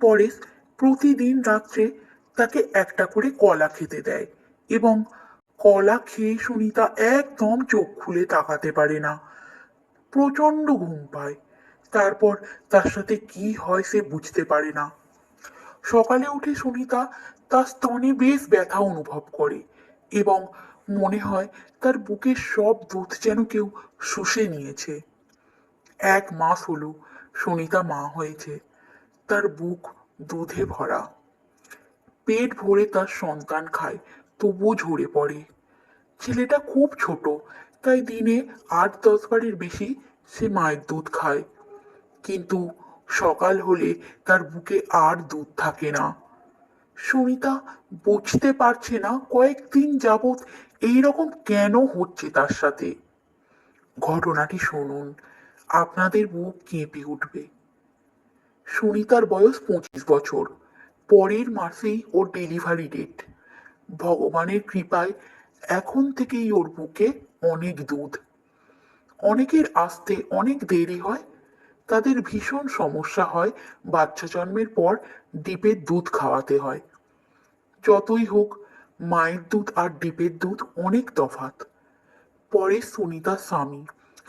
পরেশ প্রতিদিন রাত্রে তাকে একটা করে কলা খেতে দেয় এবং কলা খেয়ে সুনিতা একদম চোখ খুলে তাকাতে পারে না। প্রচণ্ড ঘুম পায়। তারপর তার সাথে কি হয় সে বুঝতে পারে না। সকালে উঠে সুনিতা তার স্তনে বেশ ব্যথা অনুভব করে এবং মনে হয় তার বুকের সব দুধ যেন কেউ শুষে নিয়েছে। এক মাস হলো সুনিতা মা হয়েছে। তার বুক দুধে ভরা। পেট ভরে তার সন্তান খায়, তবুও ঝরে পড়ে। ছেলেটা খুব ছোট, তাই দিনে আট দশ বারের বেশি সে মায়ের দুধ খায়। কিন্তু সকাল হলে তার বুকে আর দুধ থাকে না। সুনিতা বুঝতে পারছে না কয়েকদিন যাবৎ এইরকম কেন হচ্ছে তার সাথে। ঘটনাটি শুনুন, আপনাদের বুক কেঁপে উঠবে। সুনিতার বয়স পঁচিশ বছর। পরের মাসেই ওর ডেলিভারি ডেট ভগবানের কৃপায় এখন থেকেই ওর বুকে অনেক দুধ। অনেকের আসতে অনেক দেরি হয়, তাদের ভীষণ সমস্যা হয়, বাচ্চা জন্মের পর ডিপের দুধ খাওয়াতে হয়। যতই হোক, মায়ের দুধ আর ডিপের দুধ অনেক তফাৎ। পরে সুনিতার স্বামী,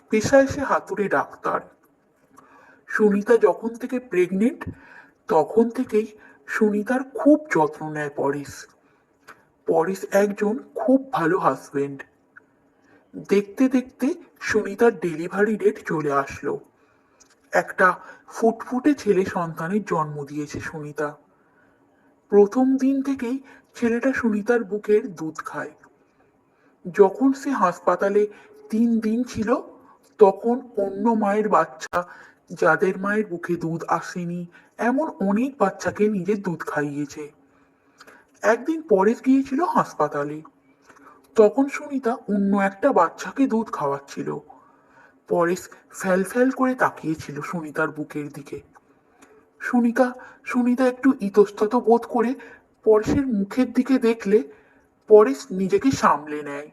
পেশায় সে হাতুড়ে ডাক্তার। সুনিতা যখন থেকে প্রেগনেন্ট তখন থেকেই সুনিতার খুব যত্ন নেয় পরেশ পরেশ একজন খুব ভালো হাজবেন্ড দেখতে দেখতে সুনিতার ডেলিভারি ডেট চলে আসলো। একটা ফুটফুটে ছেলে সন্তানের জন্ম দিয়েছে সুনিতা। প্রথম দিন থেকেই ছেলেটা সুনিতার বুকের দুধ খায়। যখন সে হাসপাতালে তিন দিন ছিল, তখন অন্য মায়ের বাচ্চা যাদের মায়ের বুকে দুধ আসেনি, এমন অনেক বাচ্চাকে নিজের দুধ খাইয়েছে। একদিন পরে গিয়েছিল হাসপাতালে। তখন সুনিতা অন্য একটা বাচ্চাকে দুধ খাওয়াচ্ছিল। পরেশ ফ্যাল ফ্যাল করে তাকিয়েছিল সুনিতার বুকের দিকে। সুনিতা সুনিতা একটু ইতস্তত বোধ করে পরেশের মুখের দিকে দেখলে পরেশ নিজেকে সামলে নেয়।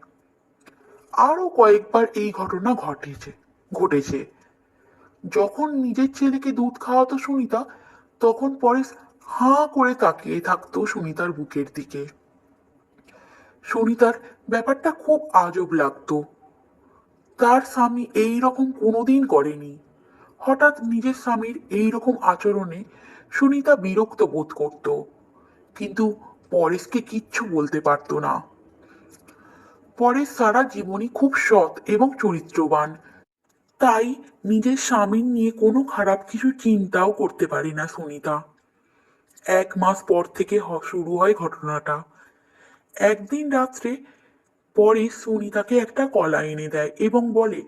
আরও কয়েকবার এই ঘটনা ঘটেছে ঘটেছে। যখন নিজের ছেলেকে দুধ খাওয়াতো সুনিতা, তখন পরেশ হাঁ করে তাকিয়ে থাকতো সুনিতার বুকের দিকে। সুনিতার ব্যাপারটা খুব আজব লাগতো। তার স্বামী এই রকম কোনোদিন করেনি। হঠাৎ নিজের স্বামীর এই রকম আচরণে সুনিতা বিরক্ত বোধ করত। কিন্তু পরেশকে কিচ্ছু বলতে পারতো না। পরেশ সারা জীবনই খুব সৎ এবং চরিত্রবান। তাই নিজের স্বামীর নিয়ে কোনো খারাপ কিছু চিন্তাও করতে পারি না, সুনিতা। এক মাস পর থেকে শুরু হয় ঘটনাটা। একদিন রাত্রে পরে সুনিতাকে একটা কলা এনে দেয় এবং বলে,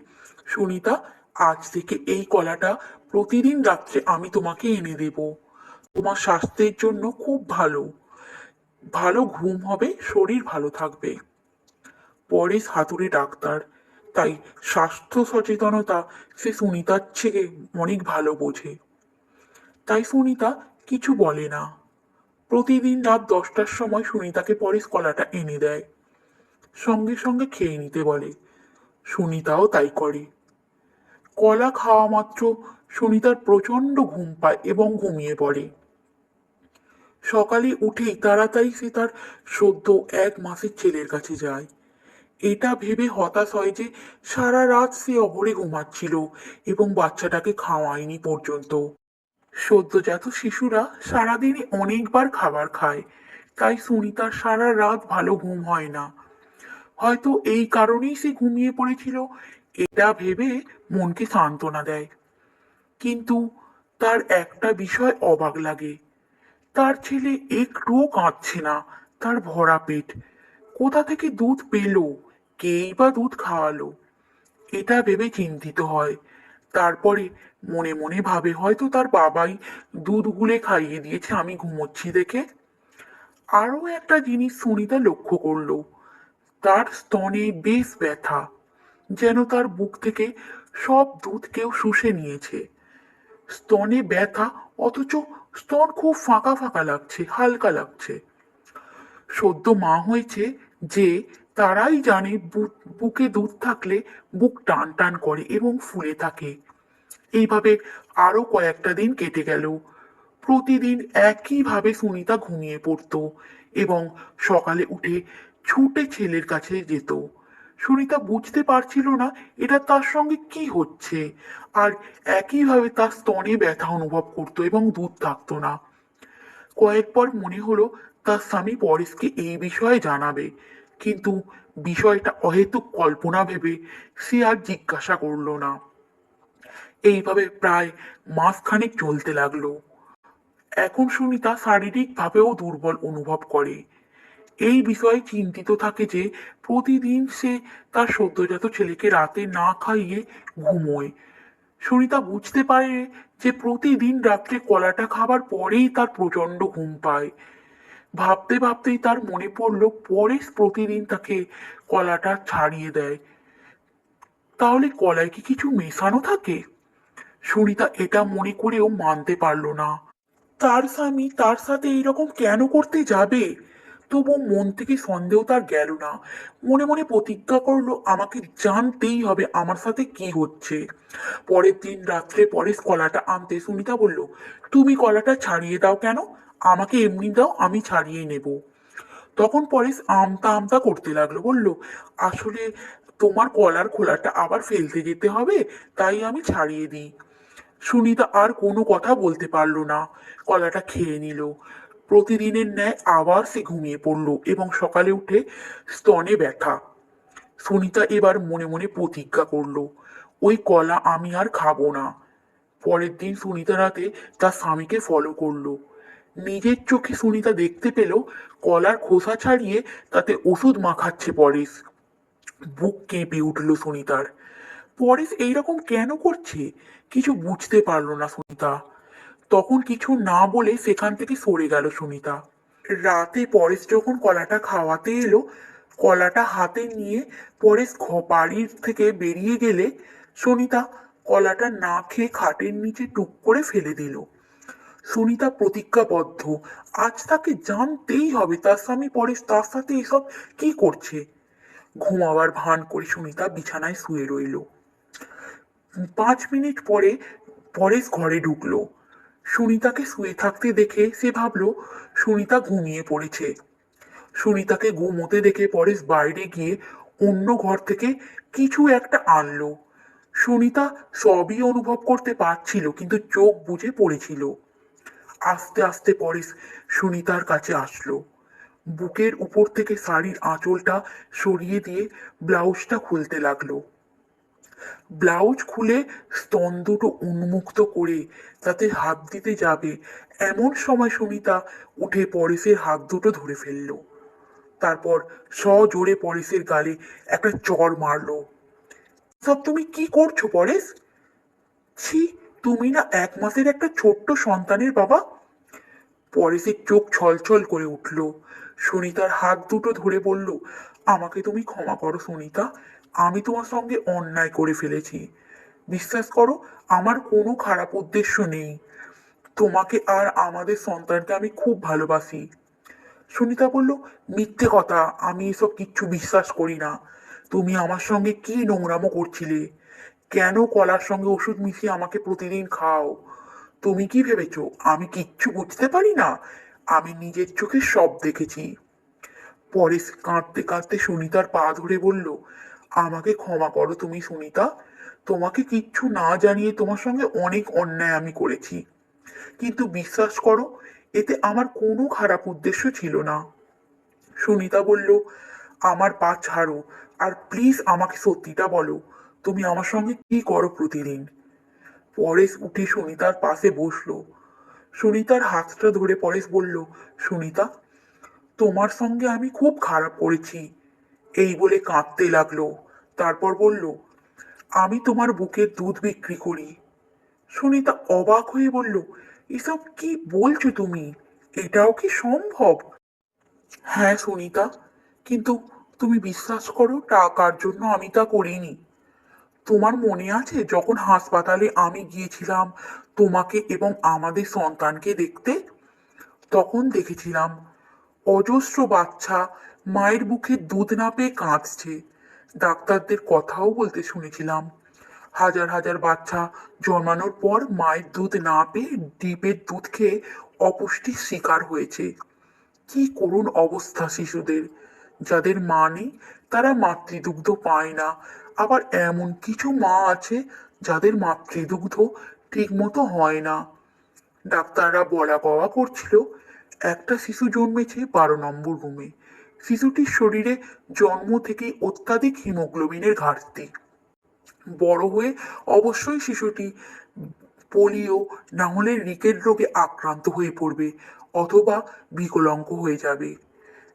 সুনিতা, আজ থেকে এই কলাটা প্রতিদিন রাত্রে আমি তোমাকে এনে দেব। তোমার স্বাস্থ্যের জন্য খুব ভালো। ভালো ঘুম হবে, শরীর ভালো থাকবে। পরেশ হাতুড়ে ডাক্তার তাই স্বাস্থ্য সচেতনতা সে সুনিতার থেকে অনেক ভালো বোঝে। তাই সুনিতা কিছু বলে না। প্রতিদিন রাত দশটার সময় সুনিতাকে পরেশ কলাটা এনে দেয়। সঙ্গে সঙ্গে খেয়ে নিতে বলে। সুনিতাও তাই করে। কলা খাওয়া মাত্র সুনিতার প্রচণ্ড ঘুম পায় এবং ঘুমিয়ে পড়ে। সকালে উঠেই তাড়াতাড়ি সে তার সদ্য এক মাসের ছেলের কাছে যায়। এটা ভেবে হতাশ হয় যে সারা রাত সে অভরে ঘুমাচ্ছিল এবং বাচ্চাটাকে খাওয়ায়নি পর্যন্ত। সদ্যজাত শিশুরা সারাদিনে অনেকবার খাবার খায়, তাই সুনিতার সারা রাত ভালো ঘুম হয় না। হয়তো এই কারণেই সে ঘুমিয়ে পড়েছিল, এটা ভেবে মনকে সান্ত্বনা দেয়। কিন্তু তার একটা বিষয় অবাক লাগে। তার ছেলে একটুও কাঁদছে না, তার ভরা পেট। কোথা থেকে দুধ পেল? কেই বা দুধ খাওয়ালো? এটা ভেবে চিন্তিত হয়। তারপরে মনে মনে ভাবে, হয়তো তার বাবাই দুধ গুলে খাইয়ে দিয়েছে, আমি ঘুমোচ্ছি দেখে। আরও একটা জিনিস সুনিতা লক্ষ্য করল। তার স্তনে বেশ ব্যথা, যেন তার বুক থেকে সব দুধ কেউ শুষে নিয়েছে। স্তনে ব্যথা, অথচ স্তন খুব ফাঁকা ফাঁকা লাগছে, হালকা লাগছে। সদ্য মা হয়েছে যে তারাই জানে বুকে দুধ থাকলে বুক টান টান করে এবং ফুলে থাকে। এইভাবে আরও কয়েকটা দিন কেটে গেল। প্রতিদিন একইভাবে সুনিতা ঘুমিয়ে পড়তো এবং সকালে উঠে ছুটে ছেলের কাছে যেত। সুনিতা বুঝতে পারছিল না এটা তার সঙ্গে কি হচ্ছে আর একইভাবে তার স্তনে ব্যথা অনুভব করতো এবং দুধ থাকতো না। কয়েকবার মনে হলো তার স্বামী পরেশকে এই বিষয়ে জানাবে। কিন্তু বিষয়টা অহেতুক কল্পনা ভেবে সে আর জিজ্ঞাসা করল না। এইভাবে প্রায় মাসখানেক চলতে লাগল। এখন সুনিতা শারীরিকভাবেও দুর্বল অনুভব করে। এই বিষয়ে চিন্তিত থাকে যে প্রতিদিন সে তার সদ্যজাত ছেলেকে রাতে না খাইয়ে ঘুমোয়। সুনিতা বুঝতে পারে যে প্রতিদিন রাত্রে কলাটা খাবার পরেই তার প্রচণ্ড ঘুম পায়। ভাবতে ভাবতেই তার মনে পড়ল পরেশ প্রতিদিন তাকে কলাটা ছাড়িয়ে দেয়। তাহলে কলায় কি কিছু মেশানো থাকে? সুনিতা এটা মনে করেও মানতে পারল না। তার স্বামী তার সাথে এইরকম কেন করতে যাবে? তবু মন থেকে সন্দেহ তার গেল না। মনে মনে প্রতিজ্ঞা করল, আমাকে জানতেই হবে আমার সাথে কি হচ্ছে। পরের দিন রাত্রে পরেশ কলাটা আনতে সুনিতা বলল, তুমি কলাটা ছাড়িয়ে দাও কেন? আমাকে এমনি দাও, আমি ছাড়িয়ে নেব। তখন পরেশ আমতা আমতা করতে লাগল, বলল, আসলে তোমার কলার খোলাটা আবার ফেলতে যেতে হবে, তাই আমি ছাড়িয়ে দিই। সুনিতা আর কোনো কথা বলতে পারল না, কলাটা খেয়ে নিল। প্রতিদিনের ন্যায় আবার সে ঘুমিয়ে পড়ল এবং সকালে উঠে স্তনে ব্যথা। সুনিতা এবার মনে মনে প্রতিজ্ঞা করল, ওই কলা আমি আর খাব না। পরের দিন সুনিতা রাতে তার স্বামীকে ফলো করল। নিজের চোখে সুনিতা দেখতে পেল কলার খোসা ছাড়িয়ে তাতে ওষুধ মাখাচ্ছে পরেশ। বুক কেঁপে উঠল সুনিতার। পরেশ এইরকম কেন করছে? কিছু বুঝতে পারল না সুনিতা। তখন কিছু না বলে সেখান থেকে সরে গেল সুনিতা। রাতে পরেশ যখন কলাটা খাওয়াতে এলো, কলাটা হাতে নিয়ে পরেশ বাড়ির থেকে বেরিয়ে গেলে সুনিতা কলাটা না খেয়ে খাটের নিচে টুক করে ফেলে দিল। সুনিতা প্রতিজ্ঞাবদ্ধ। আজ তাকে জানতেই হবে তার স্বামী পরেশ তার সাথে এসব কি করছে। ঘুমাবার ভান করে সুনিতা বিছানায় শুয়ে রইল। পাঁচ মিনিট পরে পরেশ ঘরে ঢুকলো। সুনিতাকে শুয়ে থাকতে দেখে সে ভাবলো, সুনিতা ঘুমিয়ে পড়েছে। সুনিতাকে ঘুমোতে দেখে পরেশ বাইরে গিয়ে অন্য ঘর থেকে কিছু একটা আনলো। সুনিতা সবই অনুভব করতে পারছিল, কিন্তু চোখ বুজে পড়েছিল। আস্তে আস্তে পরেশ সুনিতার কাছে আসলো। বুকের উপর থেকে শাড়ির আঁচলটা সরিয়ে দিয়ে ব্লাউজটা খুলতে লাগল। ব্লাউজ খুলে স্তন দুটো উন্মুক্ত করে তাতে হাত দিতে যাবে এমন সময় সুনিতা উঠে পরেশের হাত দুটো ধরে ফেলল। তারপর সজোরে পরেশের গালে একটা চড় মারলো। সব তুমি কি করছ পরেশ? ছি তুমি না এক মাসের একটা ছোট্ট সন্তানের বাবা? পরেশের চোখ ছলছল করে উঠল। সুনিতার হাত দুটো ধরে বলল, আমাকে তুমি ক্ষমা করো সুনিতা, আমি তোমার সঙ্গে অন্যায় করে ফেলেছি। বিশ্বাস করো, আমার কোনো খারাপ উদ্দেশ্য নেই। তোমাকে আর আমাদের সন্তানকে আমি খুব ভালোবাসি। সুনিতা বলল, মিথ্যে কথা, আমি এসব কিচ্ছু বিশ্বাস করি না। তুমি আমার সঙ্গে কি নোংরামো করছিলে? কেন কলার সঙ্গে ওষুধ মিশিয়ে আমাকে প্রতিদিন খাও? তুমি কি ভেবেছো? আমি কিচ্ছু বুঝতে পারি না। আমি নিজের চোখে সব দেখেছি। পরেশ কাঁদতে কাঁদতে সুনিতার পা ধরে বলল, আমাকে ক্ষমা করো তুমি, সুনিতা। তোমাকে কিচ্ছু না জানিয়ে তোমার সঙ্গে অনেক অন্যায় আমি করেছি। কিন্তু বিশ্বাস করো, এতে আমার কোনো খারাপ উদ্দেশ্য ছিল না। সুনিতা বলল, আমার পা ছাড়ো, আর প্লিজ আমাকে সত্যিটা বলো। তুমি আমার সঙ্গে কি করো প্রতিদিন? পরেশ উঠে সুনিতার পাশে বসল। সুনিতার হাতটা ধরে পরেশ বলল, সুনিতা, তোমার সঙ্গে আমি খুব খারাপ করেছি। এই বলে কাঁদতে লাগল। তারপর বলল, আমি তোমার বুকের দুধ বিক্রি করি। সুনিতা অবাক হয়ে বলল, এসব কি বলছো তুমি? এটাও কি সম্ভব? হ্যাঁ সুনিতা, কিন্তু তুমি বিশ্বাস করো, টাকার জন্য আমি তা করিনি। তোমার মনে আছে যখন হাসপাতালে আমি গিয়েছিলাম তোমাকে এবং আমাদের সন্তানকে দেখতে? তখন দেখেছিলাম, অজস্র বাচ্চা মায়ের বুকে দুধ না পেয়ে কাঁদছে। ডাক্তারদের কথাও বলতে শুনেছিলাম, হাজার হাজার বাচ্চা জন্মানোর পর মায়ের দুধ না পেয়ে ডিপের দুধ খেয়ে অপুষ্টির শিকার হয়েছে। কি করুণ অবস্থা শিশুদের, যাদের মা নেই তারা মাতৃদুগ্ধ পায় না আবার এমন কিছু মা আছে যাদের মাতৃদুগ্ধ ঠিকমতো হয় না। ডাক্তাররা বলা কওয়া করছিল, একটা শিশু জন্মেছে বারো নম্বর রুমে শিশুটির শরীরে জন্ম থেকে অত্যাধিক হিমোগ্লোবিনের ঘাটতি। বড় হয়ে অবশ্যই শিশুটি পোলিও না হলে রিকেট রোগে আক্রান্ত হয়ে পড়বে অথবা বিকলাঙ্গ হয়ে যাবে।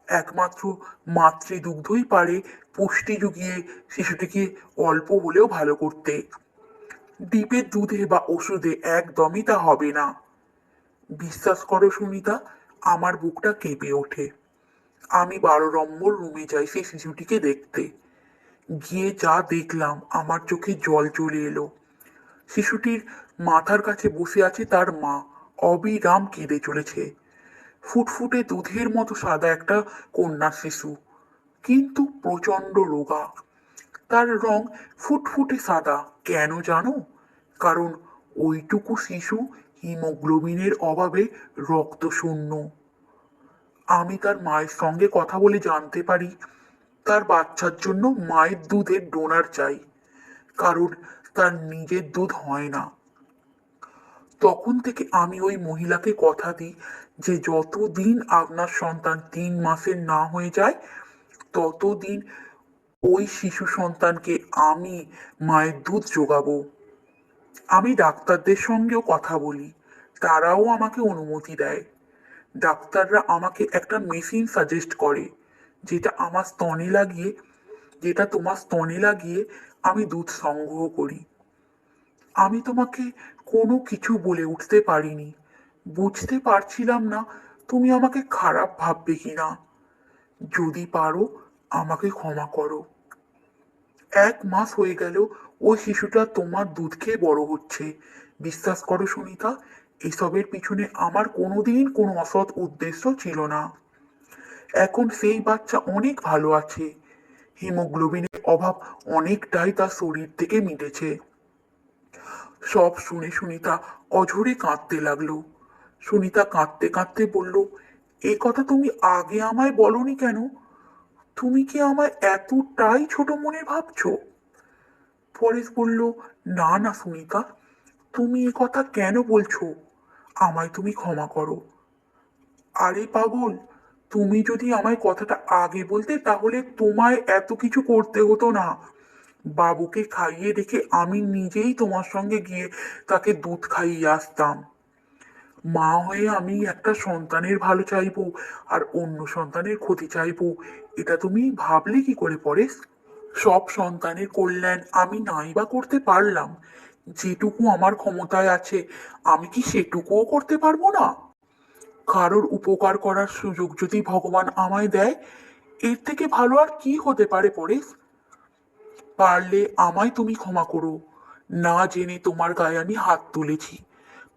একমাত্র মাতৃদুগ্ধই পারে পুষ্টি জুগিয়ে শিশুটিকে অল্প হলেও ভালো করতে। ডিপের দুধে বা ওষুধে একদমই তা হবে না। বিশ্বাস করো সুনিতা, আমার বুকটা কেঁপে ওঠে। আমি বারো নম্বর রুমে যাই সেই শিশুটিকে দেখতে। গিয়ে যা দেখলাম, আমার চোখে জল চলে এলো। শিশুটির মাথার কাছে বসে আছে তার মা। অবিরাম কেঁদে চলেছে। ফুটফুটে দুধের মতো সাদা একটা কন্যা শিশু, কিন্তু প্রচণ্ড রোগা। তার রং ফুটফুটে সাদা, কেন জানো? কারণ ওইটুকু শিশু হিমোগ্লোবিনের অভাবে রক্ত শূন্য আমি তার মায়ের সঙ্গে কথা বলে জানতে পারি, তার বাচ্চার জন্য মায়ের দুধের ডোনার চাই, কারণ তার নিজের দুধ হয় না। তখন থেকে আমি ওই মহিলাকে কথা দিই যে যতদিন আপনার সন্তান তিন মাসের না হয়ে যায়, ততদিন ওই শিশু সন্তানকে আমি মায়ের দুধ যোগাবো। আমি ডাক্তারদের সঙ্গেও কথা বলি, তারাও আমাকে অনুমতি দেয়। ডাক্তাররা আমাকে একটা মেশিন সাজেস্ট করে, যেটা আমার স্তনে লাগিয়ে, যেটা তোমার স্তনে লাগিয়ে আমি দুধ সংগ্রহ করি। আমি তোমাকে কোনো কিছু বলে উঠতে পারিনি। বুঝতে পারছিলাম না তুমি আমাকে খারাপ ভাববে কিনা যদি পারো, আমাকে ক্ষমা করো। এক মাস হয়ে গেল ওই শিশুটা তোমার দুধ খেয়ে বড় হচ্ছে। বিশ্বাস করো সুনিতা, এসবের পিছনে আমার কোনোদিন কোনো অসৎ উদ্দেশ্য ছিল না। এখন সেই বাচ্চা অনেক ভালো আছে। হিমোগ্লোবিনের অভাব অনেকটাই তার শরীর থেকে মিটেছে। সব শুনে সুনিতা অঝরে কাঁদতে লাগল। সুনিতা কাঁদতে কাঁদতে বলল, এ কথা তুমি আগে আমায় বলনি কেন? তুমি কি আমায় এতটাই ছোট মনে ভাবছ? পরেশ বলল, না না, সুনিতা, তুমি এ কথা কেন বলছো? আমায় তুমি ক্ষমা করো। আরে পাগল, তুমি যদি আমায় কথাটা আগে বলতে, তাহলে তোমায় এত কিছু করতে হতো না। বাবুকে খাইয়ে রেখে আমি নিজেই তোমার সঙ্গে গিয়ে তাকে দুধ খাইয়ে আসতাম। মা হয়ে আমি একটা সন্তানের ভালো চাইব আর অন্য সন্তানের ক্ষতি চাইব। এটা তুমি ভাবলে কি করে পরেশ? সব সন্তানের কল্যাণ আমি নাই বা করতে পারলাম। যেটুকু আমার ক্ষমতায় আছে, আমি কি সেটুকুও করতে পারব না? কারোর উপকার করার সুযোগ যদি ভগবান আমায় দেয়, এর থেকে ভালো আর কি হতে পারে পরেশ? পারলে আমায় তুমি ক্ষমা করো। না জেনে তোমার গায়ে আমি হাত তুলেছি।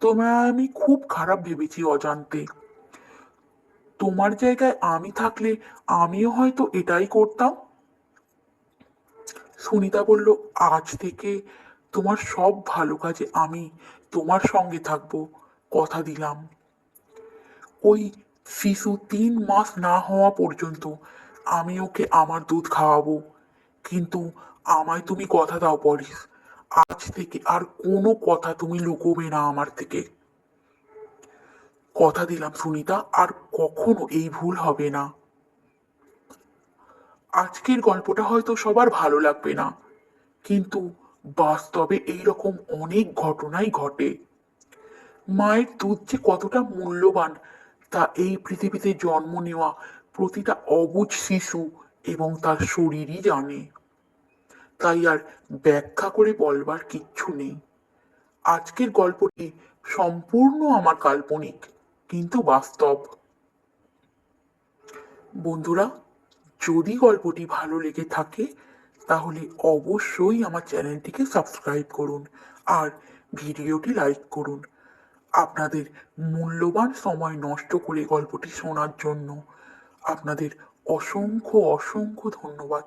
তোমায় আমি খুব খারাপ ভেবেছি অজান্তে। তোমার জায়গায় আমি থাকলে আমিও হয়তো এটাই করতাম। সুনিতা বলল, আজ থেকে তোমার সব ভালো কাজে আমি তোমার সঙ্গে থাকব কথা দিলাম। ওই শিশু তিন মাস না হওয়া পর্যন্ত আমি ওকে আমার দুধ খাওয়াবো। কিন্তু আমায় তুমি কথা দাও পরিস আজ থেকে আর কোনো কথা তুমি লুকোবে না আমার থেকে। কথা দিলাম সুনিতা, আর কখনো এই ভুল হবে না। আজকের গল্পটা হয়তো সবার ভালো লাগবে না, কিন্তু বাস্তবে এইরকম অনেক ঘটনাই ঘটে। মায়ের দুধ যে কতটা মূল্যবান, তা এই পৃথিবীতে জন্ম নেওয়া প্রতিটা অবুঝ শিশু এবং তার শরীরই জানে। তাই আর ব্যাখ্যা করে বলবার কিচ্ছু নেই। আজকের গল্পটি সম্পূর্ণ আমার কাল্পনিক, কিন্তু বাস্তব। বন্ধুরা, যদি গল্পটি ভালো লেগে থাকে, তাহলে অবশ্যই আমার চ্যানেলটিকে সাবস্ক্রাইব করুন আর ভিডিওটি লাইক করুন। আপনাদের মূল্যবান সময় নষ্ট করে গল্পটি শোনার জন্য আপনাদের অসংখ্য অসংখ্য ধন্যবাদ।